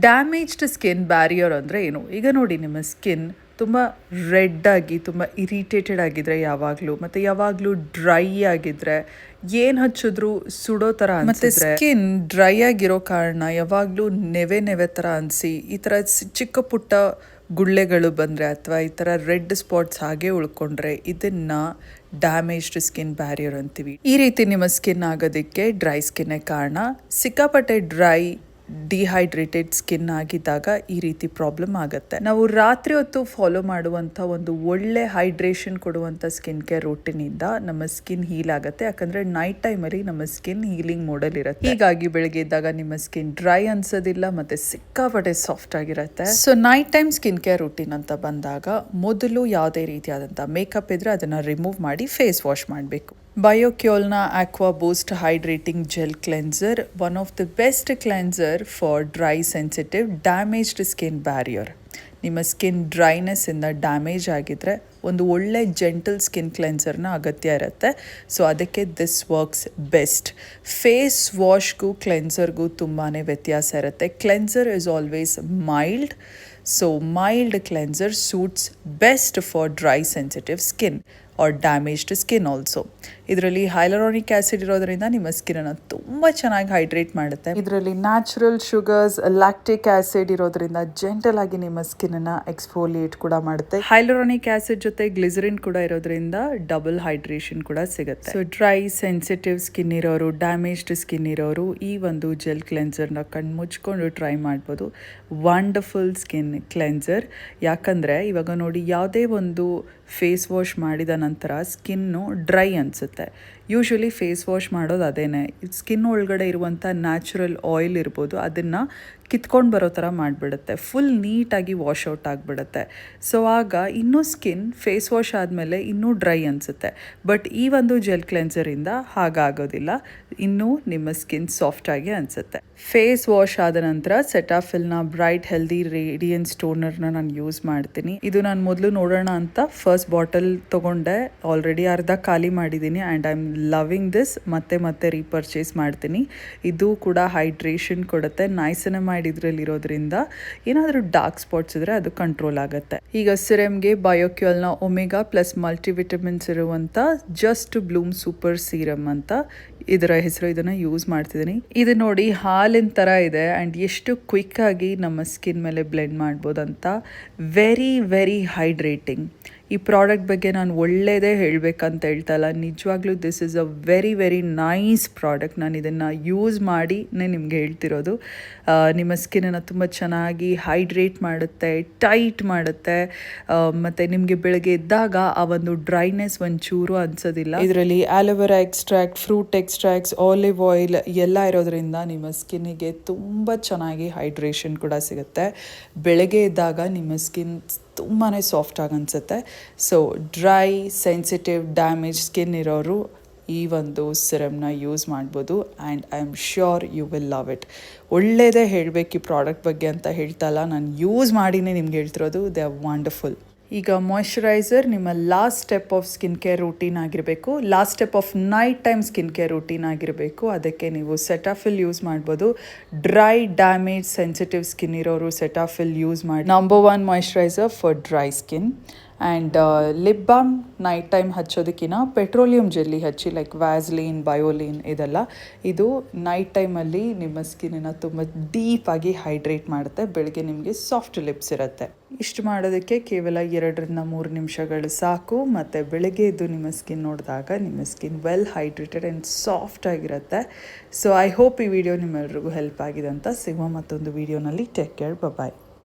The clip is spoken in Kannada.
ಡ್ಯಾಮೇಜ್ಡ್ ಸ್ಕಿನ್ ಬ್ಯಾರಿಯರ್ ಅಂದರೆ ಏನು? ಈಗ ನೋಡಿ ನಿಮ್ಮ ಸ್ಕಿನ್ ತುಂಬ ರೆಡ್ ಆಗಿ ತುಂಬ ಇರಿಟೇಟೆಡ್ ಆಗಿದ್ರೆ ಯಾವಾಗಲೂ ಮತ್ತು ಯಾವಾಗಲೂ ಡ್ರೈ ಆಗಿದ್ರೆ ಏನು ಹಚ್ಚಿದ್ರು ಸುಡೋ ಥರ ಮತ್ತು ಸ್ಕಿನ್ ಡ್ರೈ ಆಗಿರೋ ಕಾರಣ ಯಾವಾಗಲೂ ನೆವೆ ನೆವೆ ಥರ ಅನಿಸಿ ಈ ಥರ ಚಿಕ್ಕ ಪುಟ್ಟ ಗುಳ್ಳೆಗಳು ಬಂದರೆ ಅಥವಾ ಈ ಥರ ರೆಡ್ ಸ್ಪಾಟ್ಸ್ ಹಾಗೆ ಉಳ್ಕೊಂಡ್ರೆ ಇದನ್ನು ಡ್ಯಾಮೇಜ್ಡ್ ಸ್ಕಿನ್ ಬ್ಯಾರಿಯರ್ ಅಂತೀವಿ. ಈ ರೀತಿ ನಿಮ್ಮ ಸ್ಕಿನ್ ಆಗೋದಕ್ಕೆ ಡ್ರೈ ಸ್ಕಿನ್ನೇ ಕಾರಣ. ಸಿಕ್ಕಾಪಟ್ಟೆ ಡ್ರೈ ಡಿಹೈಡ್ರೇಟೆಡ್ ಸ್ಕಿನ್ ಆಗಿದ್ದಾಗ ಈ ರೀತಿ ಪ್ರಾಬ್ಲಮ್ ಆಗುತ್ತೆ. ನಾವು ರಾತ್ರಿ ಹೊತ್ತು ಫಾಲೋ ಮಾಡುವಂಥ ಒಂದು ಒಳ್ಳೆ ಹೈಡ್ರೇಷನ್ ಕೊಡುವಂಥ ಸ್ಕಿನ್ ಕೇರ್ ರೂಟಿನಿಂದ ನಮ್ಮ ಸ್ಕಿನ್ ಹೀಲ್ ಆಗುತ್ತೆ. ಯಾಕಂದರೆ ನೈಟ್ ಟೈಮಲ್ಲಿ ನಮ್ಮ ಸ್ಕಿನ್ ಹೀಲಿಂಗ್ ಮೋಡಲ್ ಇರುತ್ತೆ. ಹೀಗಾಗಿ ಬೆಳಗ್ಗೆ ಇದ್ದಾಗ ನಿಮ್ಮ ಸ್ಕಿನ್ ಡ್ರೈ ಅನ್ಸೋದಿಲ್ಲ ಮತ್ತು ಸಿಕ್ಕಾಪಟ್ಟೆ ಸಾಫ್ಟ್ ಆಗಿರುತ್ತೆ. So night time skin care routine ಅಂತ ಬಂದಾಗ ಮೊದಲು ಯಾವುದೇ ರೀತಿಯಾದಂಥ ಮೇಕಪ್ ಇದ್ದರೆ ಅದನ್ನು ರಿಮೂವ್ ಮಾಡಿ ಫೇಸ್ ವಾಶ್ ಮಾಡಬೇಕು. ಬಯೋಕ್ಯೋಲ್ನ aqua boost hydrating gel cleanser one of the best cleanser for dry sensitive damaged skin barrier ನಿಮ್ಮ ಸ್ಕಿನ್ ಡ್ರೈನೆಸ್ಸಿಂದ ಡ್ಯಾಮೇಜ್ ಆಗಿದ್ರೆ ಒಂದು ಒಳ್ಳೆ ಜೆಂಟಲ್ ಸ್ಕಿನ್ ಕ್ಲೆನ್ಸರ್ನ ಅಗತ್ಯ ಇರುತ್ತೆ. ಸೊ ಅದಕ್ಕೆ ದಿಸ್ ವರ್ಕ್ಸ್ ಬೆಸ್ಟ್ ಫೇಸ್ ವಾಶ್ಗೂ ಕ್ಲೆನ್ಸರ್ಗೂ ತುಂಬಾ ವ್ಯತ್ಯಾಸ ಇರುತ್ತೆ. Cleanser is always mild so mild cleanser suits best for dry sensitive skin or damaged skin also ಇದರಲ್ಲಿ ಹೈಲರಾನಿಕ್ ಆಸಿಡ್ ಇರೋದ್ರಿಂದ ನಿಮ್ಮ ಸ್ಕಿನ್ ಅನ್ನು ತುಂಬ ಚೆನ್ನಾಗಿ ಹೈಡ್ರೇಟ್ ಮಾಡುತ್ತೆ. ಇದರಲ್ಲಿ ನ್ಯಾಚುರಲ್ ಶುಗರ್ಸ್ ಲ್ಯಾಕ್ಟಿಕ್ ಆ್ಯಸಿಡ್ ಇರೋದ್ರಿಂದ ಜೆಂಟಲ್ ಆಗಿ ನಿಮ್ಮ ಸ್ಕಿನ್ನನ್ನು ಎಕ್ಸ್ಫೋಲಿಯೇಟ್ ಕೂಡ ಮಾಡುತ್ತೆ. ಹೈಲರಾನಿಕ್ ಆಸಿಡ್ ಜೊತೆ ಗ್ಲಿಸರಿನ್ ಕೂಡ ಇರೋದ್ರಿಂದ ಡಬಲ್ ಹೈಡ್ರೇಷನ್ ಕೂಡ ಸಿಗುತ್ತೆ. ಸೊ ಡ್ರೈ ಸೆನ್ಸಿಟಿವ್ ಸ್ಕಿನ್ ಇರೋರು ಡ್ಯಾಮೇಜ್ಡ್ ಸ್ಕಿನ್ ಇರೋರು ಈ ಒಂದು ಜೆಲ್ ಕ್ಲೆನ್ಸರ್ನ ಕಣ್ಣು ಮುಚ್ಕೊಂಡು ಟ್ರೈ ಮಾಡ್ಬೋದು. ವಂಡರ್ಫುಲ್ ಸ್ಕಿನ್ ಕ್ಲೆನ್ಸರ್ ಯಾಕಂದ್ರೆ ಇವಾಗ ನೋಡಿ ಯಾವುದೇ ಒಂದು ಫೇಸ್ ವಾಶ್ ಮಾಡಿದ ನಂತರ ಸ್ಕಿನ್ನು ಡ್ರೈ ಅನಿಸುತ್ತೆ. ಯೂಶ್ವಲಿ ಫೇಸ್ ವಾಶ್ ಮಾಡೋದು ಅದೇನೆ. ಸ್ಕಿನ್ ಒಳಗಡೆ ಇರುವಂಥ ನ್ಯಾಚುರಲ್ ಆಯಿಲ್ ಇರ್ಬೋದು, ಅದನ್ನು ಕಿತ್ಕೊಂಡು ಬರೋ ಥರ ಮಾಡಿಬಿಡುತ್ತೆ. ಫುಲ್ ನೀಟಾಗಿ ವಾಶ್ ಔಟ್ ಆಗಿಬಿಡುತ್ತೆ. ಸೊ ಆಗ ಇನ್ನೂ ಸ್ಕಿನ್ ಫೇಸ್ ವಾಶ್ ಆದಮೇಲೆ ಇನ್ನೂ ಡ್ರೈ ಅನಿಸುತ್ತೆ. ಬಟ್ ಈ ಒಂದು ಜೆಲ್ ಕ್ಲೆನ್ಸರಿಂದ ಹಾಗಾಗೋದಿಲ್ಲ. ಇನ್ನೂ ನಿಮ್ಮ ಸ್ಕಿನ್ ಸಾಫ್ಟಾಗಿ ಅನಿಸುತ್ತೆ. ಫೇಸ್ ವಾಶ್ ಆದ ನಂತರ ಸೆಟಾಫಿಲ್ನ ಬ್ರೈಟ್, ಹೆಲ್ದಿ ರೇಡಿಯನ್ಸ್ ಟೋನರ್ನ ನಾನು ಯೂಸ್ ಮಾಡ್ತೀನಿ. ಇದು ನಾನು ಮೊದಲು ನೋಡೋಣ ಅಂತ ಫಸ್ಟ್ ಬಾಟಲ್ ತೊಗೊಂಡೆ. ಆಲ್ರೆಡಿ ಅರ್ಧ ಖಾಲಿ ಮಾಡಿದ್ದೀನಿ and I am loving this ಮತ್ತೆ ಮತ್ತೆ ರೀಪರ್ಚೇಸ್ ಮಾಡ್ತೀನಿ. ಇದು ಕೂಡ ಹೈಡ್ರೇಷನ್ ಕೊಡುತ್ತೆ. ನೈಸನಮೈಡ್ ಇದರಲ್ಲಿರೋದ್ರಿಂದ ಏನಾದರೂ ಡಾರ್ಕ್ ಸ್ಪಾಟ್ಸ್ ಇದ್ರೆ ಅದು ಕಂಟ್ರೋಲ್ ಆಗುತ್ತೆ. ಈಗ ಸಿರಮ್ಗೆ ಬಯೋಕ್ಯೂಲ್ನ ಒಮೆಗಾ ಪ್ಲಸ್ ಮಲ್ಟಿವಿಟಮಿನ್ಸ್ ಇರುವಂಥ ಜಸ್ಟ್ ಬ್ಲೂಮ್ ಸೂಪರ್ ಸೀರಮ್ ಅಂತ ಇದರ ಹೆಸರು ಇದನ್ನು ಯೂಸ್ ಮಾಡ್ತಿದ್ದೀನಿ. ಇದು ನೋಡಿ ಹಾಲಿನ ಥರ ಇದೆ ಆ್ಯಂಡ್ ಎಷ್ಟು ಕ್ವಿಕ್ ಆಗಿ ನಮ್ಮ ಸ್ಕಿನ್ ಮೇಲೆ ಬ್ಲೆಂಡ್ ಮಾಡ್ಬೋದಂತ ವೆರಿ ವೆರಿ ಹೈಡ್ರೇಟಿಂಗ್. ಈ ಪ್ರಾಡಕ್ಟ್ ಬಗ್ಗೆ ನಾನು ಒಳ್ಳೆಯದೇ ಹೇಳಬೇಕಂತ ಹೇಳ್ತಲ್ಲ, ನಿಜವಾಗ್ಲೂ this is a very very nice product. ನಾನು ಇದನ್ನು ಯೂಸ್ ಮಾಡಿನೇ ನಿಮಗೆ ಹೇಳ್ತಿರೋದು. ನಿಮ್ಮ ಸ್ಕಿನ್ನನ್ನು ತುಂಬ ಚೆನ್ನಾಗಿ ಹೈಡ್ರೇಟ್ ಮಾಡುತ್ತೆ ಟೈಟ್ ಮಾಡುತ್ತೆ. ಮತ್ತು ನಿಮಗೆ ಬೆಳಗ್ಗೆ ಇದ್ದಾಗ ಆ ಒಂದು ಡ್ರೈನೆಸ್ ಒಂಚೂರು ಅನ್ಸೋದಿಲ್ಲ. ಇದರಲ್ಲಿ aloe vera extract fruit extracts olive oil ಎಲ್ಲ ಇರೋದ್ರಿಂದ ನಿಮ್ಮ ಸ್ಕಿನ್ನಿಗೆ ತುಂಬ ಚೆನ್ನಾಗಿ ಹೈಡ್ರೇಷನ್ ಕೂಡ ಸಿಗುತ್ತೆ. ಬೆಳಗ್ಗೆ ಎದ್ದಾಗ ನಿಮ್ಮ ಸ್ಕಿನ್ ತುಂಬಾ ಸಾಫ್ಟಾಗಿ ಅನಿಸುತ್ತೆ so dry sensitive damage skin ಇರೋರು ಈ ಒಂದು ಸಿರಮ್ನ ಯೂಸ್ ಮಾಡ್ಬೋದು and I am sure you will love it ಒಳ್ಳೆಯದೇ ಹೇಳಬೇಕು ಈ ಪ್ರಾಡಕ್ಟ್ ಬಗ್ಗೆ ಅಂತ ಹೇಳ್ತಲ್ಲ. ನಾನು ಯೂಸ್ ಮಾಡಿನೇ ನಿಮ್ಗೆ ಹೇಳ್ತಿರೋದು. ದೇ ಆರ್ ವಂಡರ್ಫುಲ್ ಈಗ ಮಾಯಶ್ಚರೈಸರ್ ನಿಮ್ಮ last step of skin care routine ಆಗಿರಬೇಕು. Last step of night time skin care routine ಆಗಿರಬೇಕು. ಅದಕ್ಕೆ ನೀವು ಸೆಟಾಫಿಲ್ ಯೂಸ್ ಮಾಡ್ಬೋದು. ಡ್ರೈ ಡ್ಯಾಮೇಜ್ ಸೆನ್ಸಿಟಿವ್ ಸ್ಕಿನ್ ಇರೋರು ಸೆಟಾಫಿಲ್ ಯೂಸ್ ಮಾಡಿ. Number one moisturiser for dry skin and lip balm night time ಹಚ್ಚೋದಕ್ಕಿಂತ petroleum jelly ಹಚ್ಚಿ ಲೈಕ್ ವ್ಯಾಸ್ಲೀನ್ ಬಯೋಲಿನ್ ಇದೆಲ್ಲ. ಇದು ನೈಟ್ ಟೈಮಲ್ಲಿ ನಿಮ್ಮ ಸ್ಕಿನ್ನ ತುಂಬ ಡೀಪಾಗಿ ಹೈಡ್ರೇಟ್ ಮಾಡುತ್ತೆ. ಬೆಳಗ್ಗೆ ನಿಮಗೆ ಸಾಫ್ಟ್ ಲಿಪ್ಸ್ ಇರುತ್ತೆ. ಇಷ್ಟು ಮಾಡೋದಕ್ಕೆ ಕೇವಲ ಎರಡರಿಂದ ಮೂರು ನಿಮಿಷಗಳು ಸಾಕು. ಮತ್ತು ಬೆಳಗ್ಗೆ ಎದ್ದು ನಿಮ್ಮ ಸ್ಕಿನ್ ನೋಡಿದಾಗ ನಿಮ್ಮ skin well hydrated and soft ಆಗಿರುತ್ತೆ. ಸೊ ಐ ಹೋಪ್ ಈ ವಿಡಿಯೋ ನಿಮ್ಮೆಲ್ರಿಗೂ ಹೆಲ್ಪ್ ಆಗಿದೆ ಅಂತ. ಸಿಗುವ ಮತ್ತೊಂದು ವೀಡಿಯೋನಲ್ಲಿ ಟೇಕ್ ಕೇರ್ ಬಾಯ್